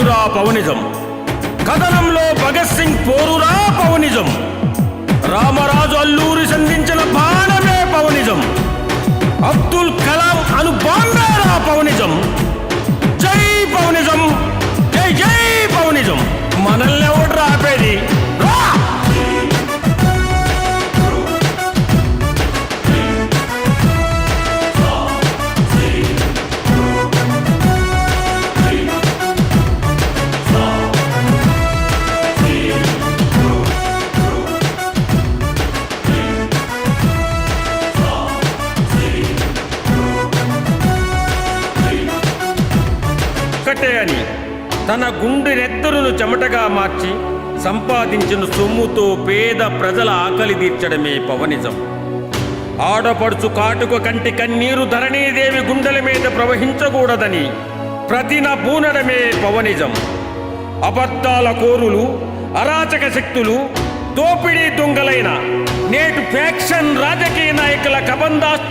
పోరురా పవనిజం. కథనంలో భగత్ సింగ్ పోరురా పవనిజం. రామరాజు అల్లూరి సంధించిన బాణమే పవనిజం. అబ్దుల్ కలాం అను బాంబేరా పవనిజం. ఒక్కటే అని తన గుండె నెత్తరును చెమటగా మార్చి సంపాదించిన సొమ్ముతో పేద ప్రజల ఆకలి తీర్చడమే పవనిజం. ఆడపడుచు కాటుక కంటి కన్నీరు ధరణీదేవి గుండెల మీద ప్రవహించకూడదని ప్రతిన పూనడమే పవనిజం. అబద్ధాల కోరులు అరాచక శక్తులు దోపిడీ దొంగలైన నేటు ఫ్యాక్షన్ రాజకీయ నాయకుల కబందాస్తు